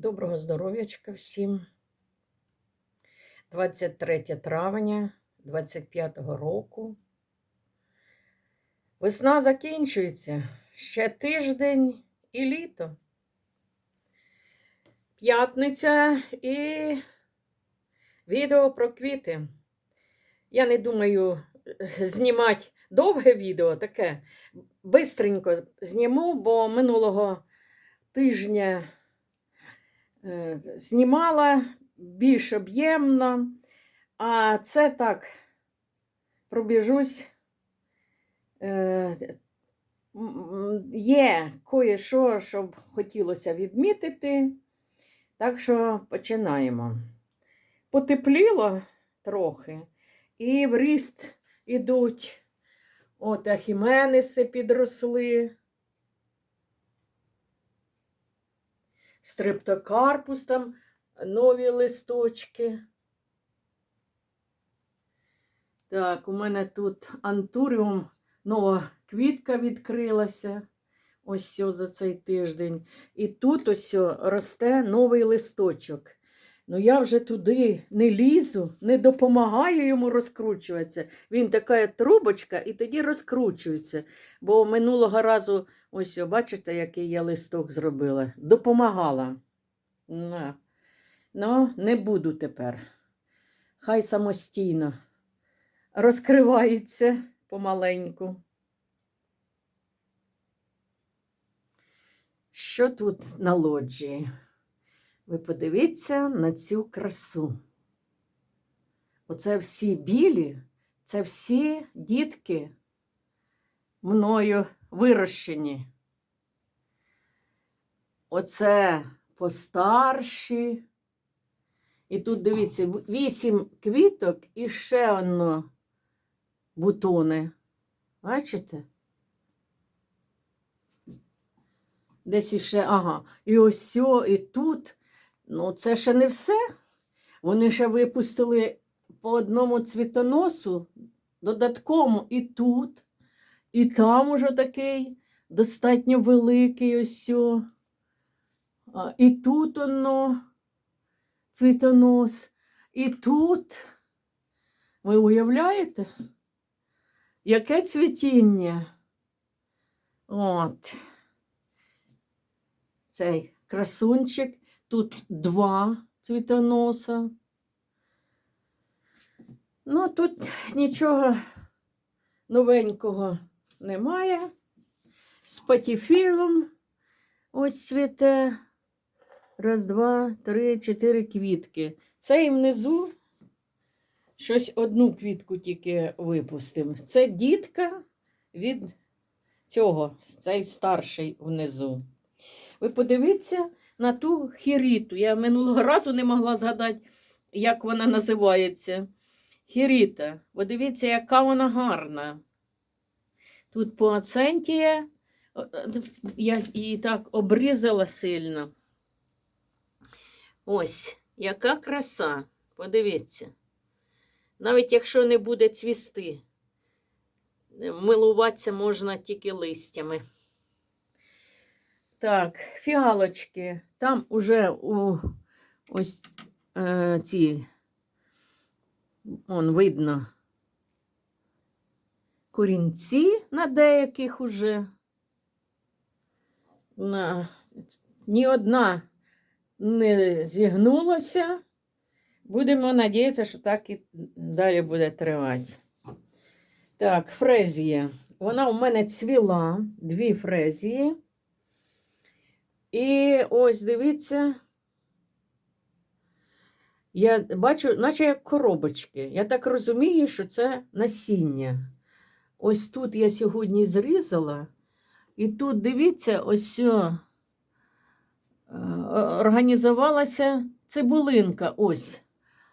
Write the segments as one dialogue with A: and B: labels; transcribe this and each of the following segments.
A: Доброго здоров'ячка всім. 23 травня 25-го року. Весна закінчується. Ще тиждень і літо. П'ятниця і відео про квіти. Я не думаю знімати довге відео, таке бистренько зніму, бо минулого тижня е, знімала більш об'ємно, а це так пробіжусь. Е, Є кое-що, щоб хотілося відмітити. Так що починаємо. Потепліло трохи, і в ріст ідуть. От ахіменеси підросли. Стрептокарпус там нові листочки. Так, у мене тут антуріум, нова квітка відкрилася. Ось за цей тиждень. І тут ось росте новий листочок. Ну я вже туди не лізу, не допомагаю йому розкручуватися. Він така трубочка і тоді розкручується. Бо минулого разу, ось, бачите, який я листок зробила. Допомагала. Ну, не буду тепер. Хай самостійно розкривається помаленьку. Що тут на лоджії? Ви подивіться на цю красу. Оце всі білі, це всі дітки мною вирощені. Оце постарші. І тут дивіться, вісім квіток і ще одно бутони. Бачите? Десь іще, ага, і ось і тут. Ну, це ще не все. Вони ще випустили по одному цвітоносу додатковому і тут, і там уже такий достатньо великий ось. А, І тут воно цвітонос, і тут. Ви уявляєте? Яке цвітіння? От. Цей красунчик. Тут два цвітоноса. Ну, тут нічого новенького немає. З патіфілом ось цвіте. Раз, два, три, чотири квітки. Цей внизу щось одну квітку тільки випустимо. Це дітка від цього, цей старший внизу. Ви подивіться на ту хіріту. Я минулого разу не могла згадати, як вона називається. Хіріта. Подивіться, яка вона гарна. Тут по поацентія, я її так обрізала сильно. Ось, яка краса. Подивіться. Навіть якщо не буде цвісти, милуватися можна тільки листями. Так, фіалочки. Там уже у ось е, ці, он видно, корінці на деяких уже. На, ні одна не зігнулася. Будемо надіятися, що так і далі буде тривати. Так, фрезія. Вона у мене цвіла, дві фрезії. І ось дивіться, я бачу, наче як коробочки. Я так розумію, що це насіння. Ось тут я сьогодні зрізала, і тут, дивіться, ось е, організувалася цибулинка. ось.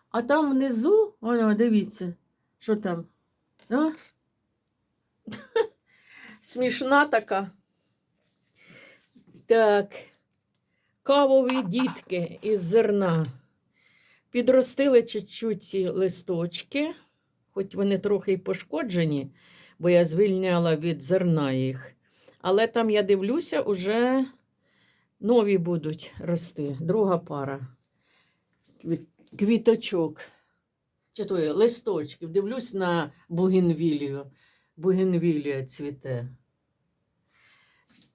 A: А там внизу, о, дивіться, що там. А? Смішна така. Так, кавові дітки із зерна. Підростили чуть-чуть ці листочки, хоч вони трохи й пошкоджені, бо я звільняла від зерна їх. Але там я дивлюся, уже нові будуть рости. Друга пара квіт, квіточок. Чи то листочків. Дивлюсь на бугенвілію. Бугенвілія цвіте.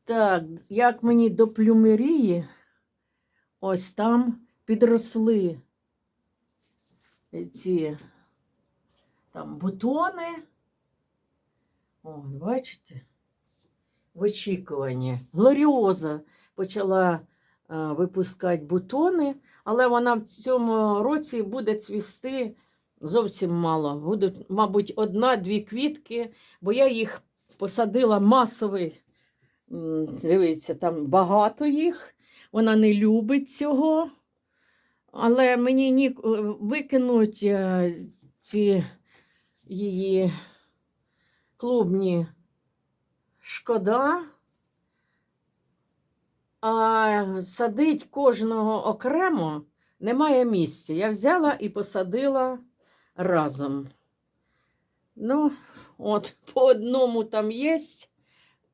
A: Так, як мені до плюмерії, ось там підросли ці там бутони. О, бачите? В очікуванні. Глоріоза почала а, випускати бутони, але вона в цьому році буде цвісти зовсім мало. Будуть, мабуть, одна-дві квітки, бо я їх посадила масовий. Дивіться, там багато їх. Вона не любить цього. Але мені ні викинуть е, ці її клубні шкода. А садить кожного окремо немає місця. Я взяла і посадила разом. Ну, от, по одному там є,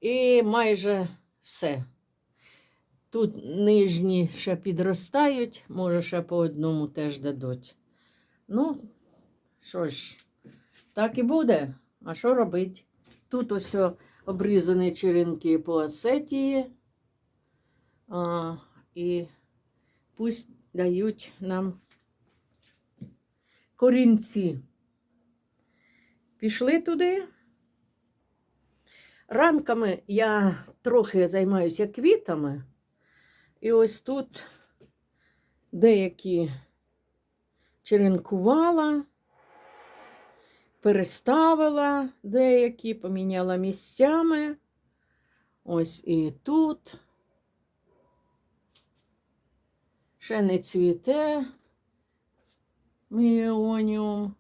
A: і майже все. Тут нижні ще підростають, може, ще по одному теж дадуть. Ну, що ж, так і буде. А що робити? Тут ось обрізані черенки по асетії. А, і пусть дають нам корінці. Пішли туди. Ранками я трохи займаюся квітами. І ось тут деякі черенкувала, переставила деякі, поміняла місцями. Ось і тут. Ще не цвіте міоніум.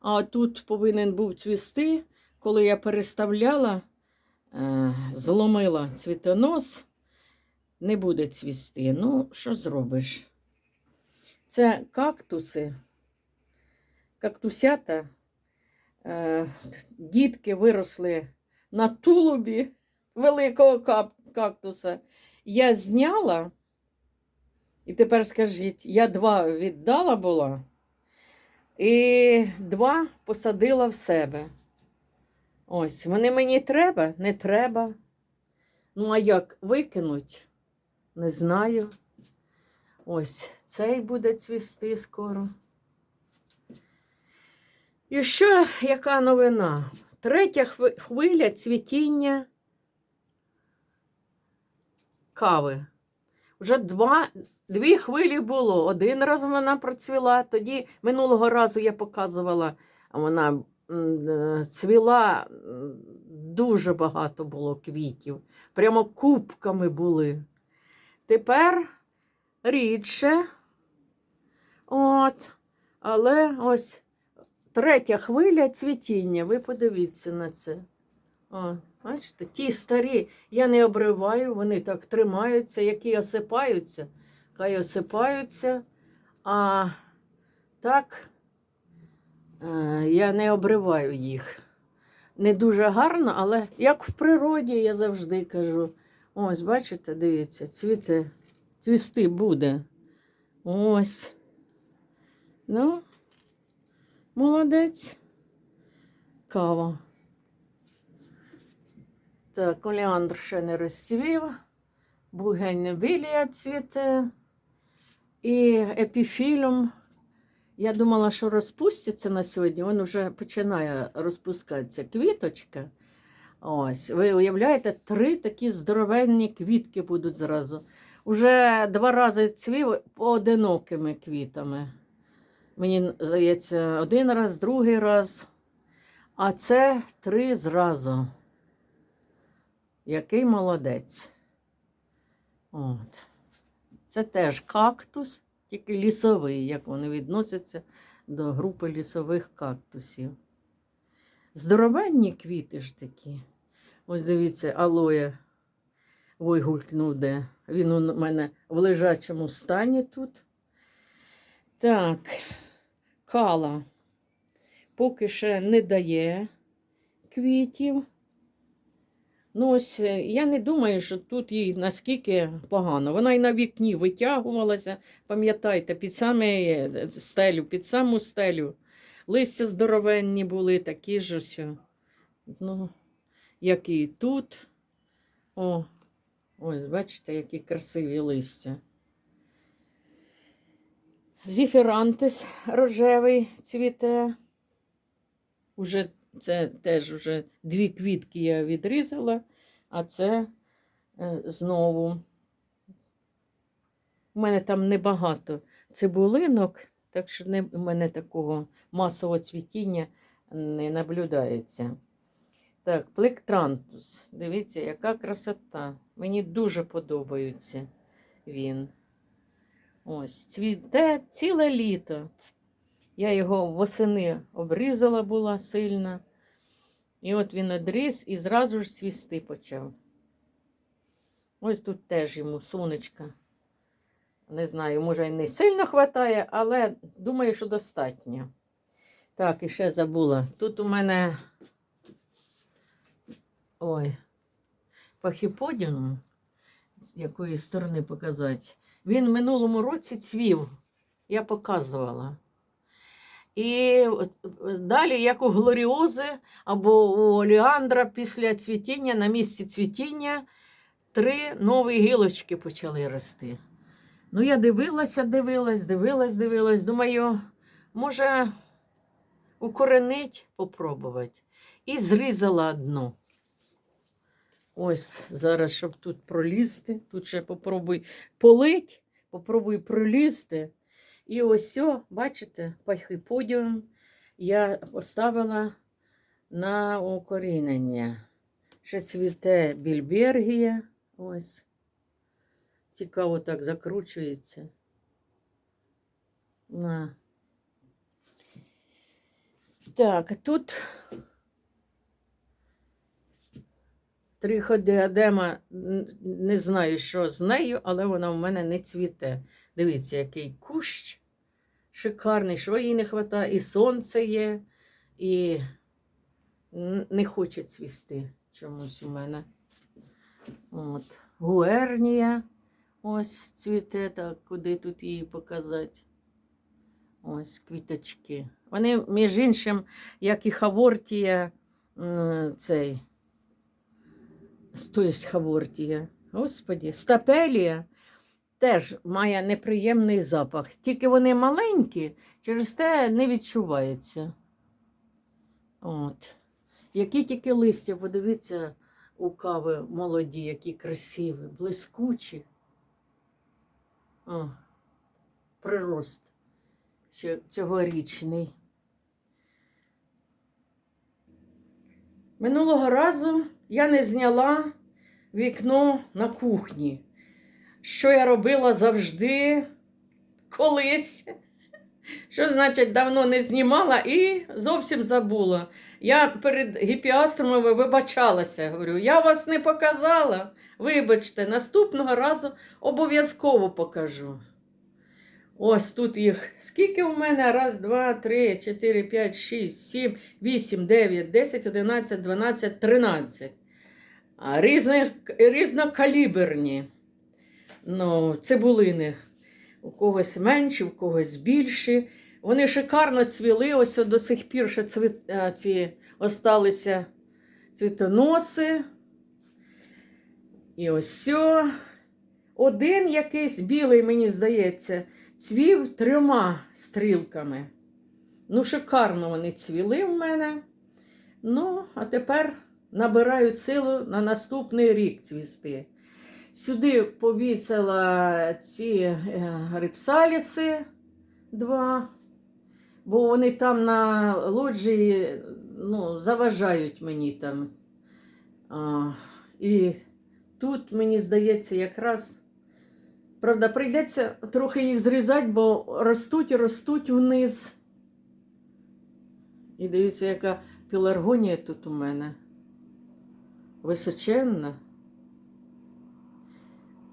A: А тут повинен був цвісти, коли я переставляла, е, зломила цвітонос не буде цвісти. Ну, що зробиш? Це кактуси, кактусята. Е, дітки виросли на тулубі великого кактуса. Я зняла, і тепер скажіть, я два віддала була, і два посадила в себе. Ось, вони мені треба, не треба. Ну, а як викинуть? Не знаю. Ось цей буде цвісти скоро. І що, яка новина? Третя хвиля цвітіння кави. Вже два, дві хвилі було. Один раз вона процвіла, тоді минулого разу я показувала, вона е, цвіла, дуже багато було квітів. Прямо кубками були. Тепер рідше. От. Але ось третя хвиля цвітіння. Ви подивіться на це. О, бачите, ті старі я не обриваю, вони так тримаються, які осипаються, хай осипаються. А так е, я не обриваю їх. Не дуже гарно, але як в природі, я завжди кажу. Ось, бачите, дивіться, цвіте, цвісти буде. Ось. Ну, молодець. Кава. Так, олеандр ще не розцвів. Бугенвілія цвіте. І епіфілюм. Я думала, що розпуститься на сьогодні. Він вже починає розпускатися квіточка. Ось, ви уявляєте, три такі здоровенні квітки будуть зразу. Уже два рази цвів поодинокими квітами. Мені здається, один раз, другий раз. А це три зразу. Який молодець. От. Це теж кактус, тільки лісовий, як вони відносяться до групи лісових кактусів. Здоровенні квіти ж такі. Ось дивіться, алоє вигулькнув, де він у мене в лежачому стані тут. Так, кала поки ще не дає квітів. Ну, ось е, я не думаю, що тут їй наскільки погано. Вона і на вікні витягувалася, пам'ятаєте, під саме е, стелю, під саму стелю. Листя здоровенні були, такі ж ось. Ну, як і тут. О, ось, бачите, які красиві листя. Зіфірантис рожевий цвіте. Уже це теж уже дві квітки я відрізала, а це е, знову. У мене там небагато цибулинок, так що не, у мене такого масового цвітіння не наблюдається. Так, плектрантус. Дивіться, яка красота. Мені дуже подобається він. Ось, цвіте ціле літо. Я його восени обрізала була сильно. І от він одріз і зразу ж цвісти почав. Ось тут теж йому сонечка. Не знаю, може, і не сильно вистачає, але думаю, що достатньо. Так, і ще забула. Тут у мене. Ой, пахіподіум, з якої сторони показати. Він в минулому році цвів. Я показувала. І далі, як у глоріози або у оліандра після цвітіння, на місці цвітіння, три нові гілочки почали рости. Ну, я дивилася, дивилась, дивилась, дивилась. Думаю, може, укоренить, попробувати. І зрізала одну. Ось зараз, щоб тут пролізти. Тут ще попробуй полить, попробуй пролізти. І ось, о, бачите, пахіподіум я поставила на укорінення. Ще цвіте більбергія. Ось. Цікаво так закручується. На. Так, тут триходіадема, не знаю, що з нею, але вона в мене не цвіте. Дивіться, який кущ шикарний, що їй не вистачає, і сонце є, і не хоче цвісти чомусь у мене. От. Гуернія ось цвіте, так, куди тут її показати. Ось квіточки. Вони, між іншим, як і хавортія, цей. Тобто хавортія. Господі, стапелія теж має неприємний запах. Тільки вони маленькі, через те не відчувається. От. Які тільки листя, подивіться, у кави молоді, які красиві, блискучі. О, прирост цьогорічний. Минулого разу я не зняла вікно на кухні. Що я робила завжди колись. Що значить, давно не знімала і зовсім забула. Я перед гіпіастрами вибачалася. Говорю, я вас не показала. Вибачте, наступного разу обов'язково покажу. Ось тут їх. Скільки у мене? Раз, два, три, чотири, п'ять, шість, сім, вісім, дев'ять, десять, одинадцять, дванадцять, тринадцять. Різних, різнокаліберні. Ну, цибулини. У когось менші, у когось більші. Вони шикарно цвіли. Ось до сих пір ще цвіт, ці осталися цвітоноси. І ось сьо. Один якийсь білий, мені здається, цвів трьома стрілками. Ну, шикарно вони цвіли в мене. Ну, а тепер набирають силу на наступний рік цвісти. Сюди повісила ці е, рипсаліси два, бо вони там на лоджії ну, заважають мені там. А, і тут, мені здається, якраз. Правда, прийдеться трохи їх зрізати, бо ростуть і ростуть вниз. І дивіться, яка піларгонія тут у мене. Височенна.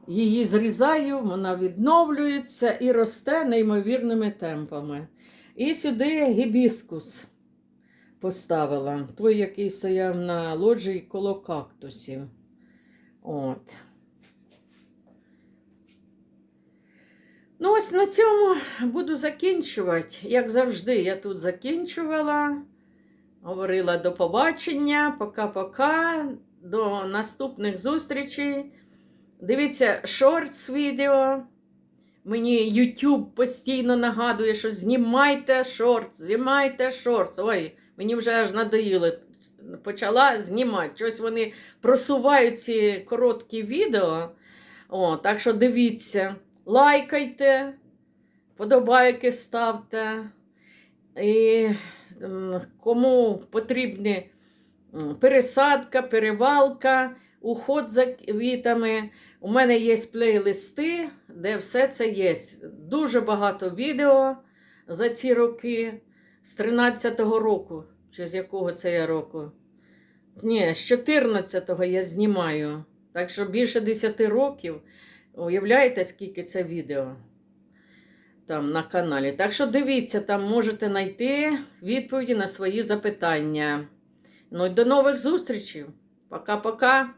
A: Її зрізаю, вона відновлюється і росте неймовірними темпами. І сюди гібіскус. поставила. Той, який стояв на лоджії коло кактусів. От. Ну, ось на цьому буду закінчувати. Як завжди, я тут закінчувала. Говорила до побачення, пока-пока, до наступних зустрічей. Дивіться шортс відео. Мені YouTube постійно нагадує, що знімайте шортс, знімайте шортс. Ой, мені вже аж надоїли. Почала знімати. Щось вони просувають ці короткі відео. О, так що дивіться, лайкайте, подобайки ставте. І кому потрібні пересадка, перевалка, уход за квітами. У мене є плейлисти, де все це є. Дуже багато відео за ці роки, з 13-го року, чи з якого це я року. Ні, з 14-го я знімаю. Так що більше 10 років. Уявляєте, скільки це відео там на каналі. Так що дивіться, там можете знайти відповіді на свої запитання. Ну і до нових зустрічей. Пока-пока.